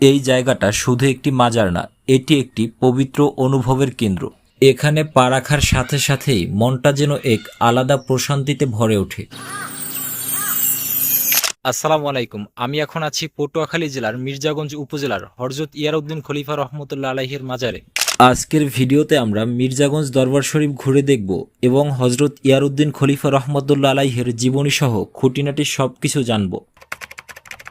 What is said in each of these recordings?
এই জায়গাটা শুধু একটি মাজার না, এটি একটি পবিত্র অনুভবের কেন্দ্র। এখানে পা রাখার সাথে সাথেই মনটা যেন এক আলাদা প্রশান্তিতে ভরে ওঠে। আসসালামু আলাইকুম, আমি এখন আছি পটুয়াখালী জেলার মির্জাগঞ্জ উপজেলার হরজত ইয়ারউদ্দিন খলিফা রহমতুল্লাহ আলাহির মাজারে। আজকের ভিডিওতে আমরা মির্জাগঞ্জ দরবার শরীফ ঘুরে দেখব এবং হজরত ইয়ারউদ্দিন খলিফা রহমতুল্লা আলাইহের জীবনী সহ খুঁটিনাটি সব কিছু জানব।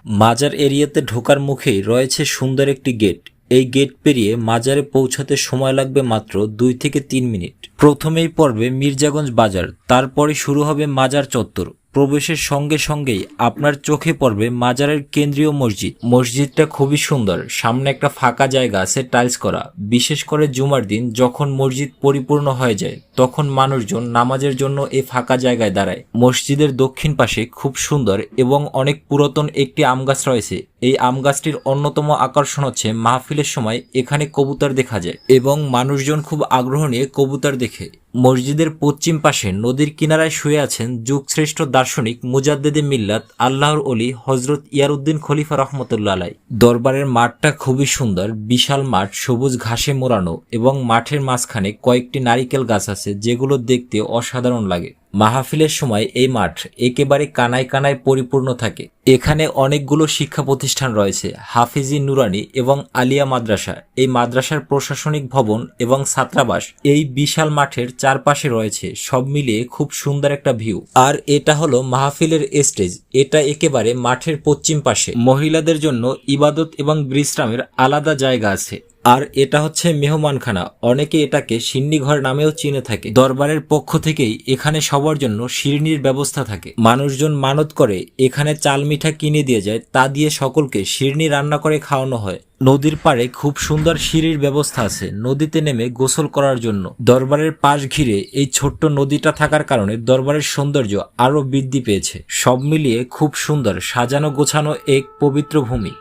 মাজার এরিয়াতে ঢোকার মুখেই রয়েছে সুন্দর একটি গেট। এই গেট পেরিয়ে মাজারে পৌঁছাতে সময় লাগবে মাত্র দুই থেকে তিন মিনিট। প্রথমেই পর্বে মির্জাগঞ্জ বাজার তারপরে শুরু হবে মাজার চত্বর। প্রবেশের সঙ্গে সঙ্গেই আপনার চোখে পড়বে মাজারের কেন্দ্রীয় মসজিদ। মসজিদটা খুবই সুন্দর। সামনে একটা ফাঁকা জায়গা আছে টাইলস করা। বিশেষ করে জুমার দিন যখন মসজিদ পরিপূর্ণ হয়ে যায়, তখন মানুষজন নামাজের জন্য এই ফাঁকা জায়গায় দাঁড়ায়। মসজিদের দক্ষিণ পাশে খুব সুন্দর এবং অনেক পুরাতন একটি আম গাছ রয়েছে। এই আম গাছটির অন্যতম আকর্ষণ হচ্ছে মাহফিলের সময় এখানে কবুতর দেখা যায় এবং মানুষজন খুব আগ্রহ নিয়ে কবুতর দেখে। মসজিদের পশ্চিম পাশে নদীর কিনারায় শুয়ে আছেন যুগশ্রেষ্ঠ দার্শনিক মুজাদ্দেদে মিল্লাত আল্লাহর অলি হজরত ইয়ারউদ্দিন খলিফা রহমতুল্লা আলাই দরবারের মাঠটা খুবই সুন্দর, বিশাল মাঠ, সবুজ ঘাসে মোড়ানো এবং মাঠের মাঝখানে কয়েকটি নারিকেল গাছ আছে যেগুলো দেখতে অসাধারণ লাগে। মাহফিলের সময় এই মাঠ একেবারে কানায় কানায় পরিপূর্ণ থাকে। এখানে অনেকগুলো শিক্ষা প্রতিষ্ঠান রয়েছে, হাফিজি নুরানি এবং আলিয়া মাদ্রাসা। এই মাদ্রাসার প্রশাসনিক ভবন এবং ছাত্রাবাস এই বিশাল মাঠের চারপাশে রয়েছে, সব মিলিয়ে খুব সুন্দর একটা ভিউ। আর এটা হলো মাহফিলের স্টেজ। এটা একেবারে মাঠের পশ্চিম পাশে। মহিলাদের জন্য ইবাদত এবং বিশ্রামের আলাদা জায়গা আছে। আর এটা হচ্ছে মেহমানখানা। অনেকে এটাকে সিন্নিঘর নামেও চিনে থাকে। দরবারের পক্ষ থেকেই এখানে সবার জন্য শিরনির ব্যবস্থা থাকে। মানুষজন মানত করে এখানে চাল মিঠা কিনে দিয়ে যায়, তা দিয়ে সকলকে শিরনি রান্না করে খাওয়ানো হয়। নদীর পাড়ে খুব সুন্দর সিঁড়ির ব্যবস্থা আছে, নদীতে নেমে গোসল করার জন্য। দরবারের পাশ ঘিরে এই ছোট্ট নদীটা থাকার কারণে দরবারের সৌন্দর্য আরও বৃদ্ধি পেয়েছে। সব মিলিয়ে খুব সুন্দর সাজানো গোছানো এক পবিত্র ভূমি।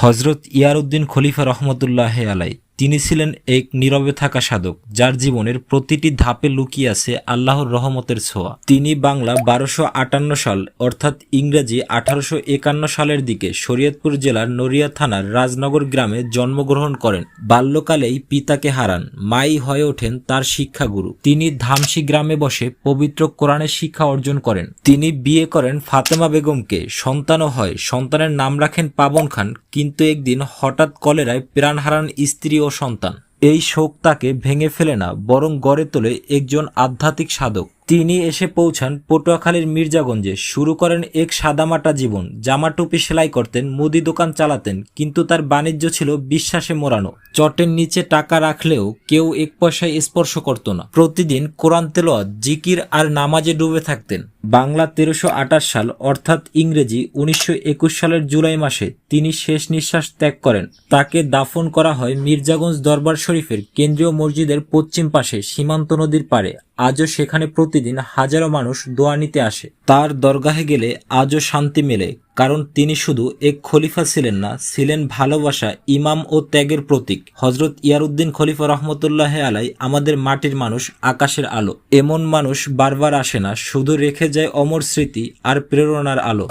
হজরত ইয়ারউদ্দিন খলিফা রহমতুল্লাহ আলাই তিনি ছিলেন এক নীরবে থাকা সাধক, যার জীবনের প্রতিটি ধাপে লুকিয়ে আছে আল্লাহর রহমতের ছোঁয়া। তিনি বাংলা বারোশো আটান্ন সাল, অর্থাৎ ইংরেজি আঠারোশো একান্ন সালের দিকে শরীয়তপুর জেলার নড়িয়া থানার রাজনগর গ্রামে জন্মগ্রহণ করেন। বাল্যকালেই পিতাকে হারান, মাই হয়ে ওঠেন তার শিক্ষাগুরু। তিনি ধামসি গ্রামে বসে পবিত্র কোরআনের শিক্ষা অর্জন করেন। তিনি বিয়ে করেন ফাতেমা বেগমকে, সন্তানও হয়, সন্তানের নাম রাখেন পাবন খান, কিন্তু একদিন হঠাৎ কলেরায় প্রাণ হারান স্ত্রী ও সন্তান। এই শোক তাকে ভেঙে ফেলে না বরং গড়ে তোলে একজন আধ্যাত্মিক সাধক। তিনি এসে পৌঁছান পটুয়াখালীর মির্জাগঞ্জে। শুরু করেন এক সাদামাটা জীবন। জামা টুপি সেলাই করতেন, মুদি দোকান চালাতেন, কিন্তু তার বাণিজ্য ছিল বিশ্বাসে মোড়ানো। চটের নিচে টাকা রাখলেও কেউ এক পয়সায় স্পর্শ করত না। প্রতিদিন কোরআন তেলোয়াত জিকির আর নামাজে ডুবে থাকতেন। বাংলা তেরোশো সাল, অর্থাৎ ইংরেজি, উনিশশো একুশ সালের জুলাই মাসে তিনি শেষ নিঃশ্বাস ত্যাগ করেন। তাকে দাফন করা হয় মির্জাগঞ্জ দরবার শরীফের কেন্দ্রীয় মসজিদের পশ্চিম পাশে, সীমান্ত নদীর পারে আজও সেখানে প্রতিদিন হাজারো মানুষ দোয়া নিতে আসে। তার দরগাহে গেলে আজও শান্তি মেলে, কারণ তিনি শুধু এক খলিফা ছিলেন না, ছিলেন ভালোবাসা, ইমাম ও ত্যাগের প্রতীক। হজরত ইয়ারউদ্দিন খলিফা রহমতুল্লাহ আলাই আমাদের মাটির মানুষ, আকাশের আলো। এমন মানুষ বারবার আসে না, শুধু রেখে যায় অমর স্মৃতি আর প্রেরণার আলো।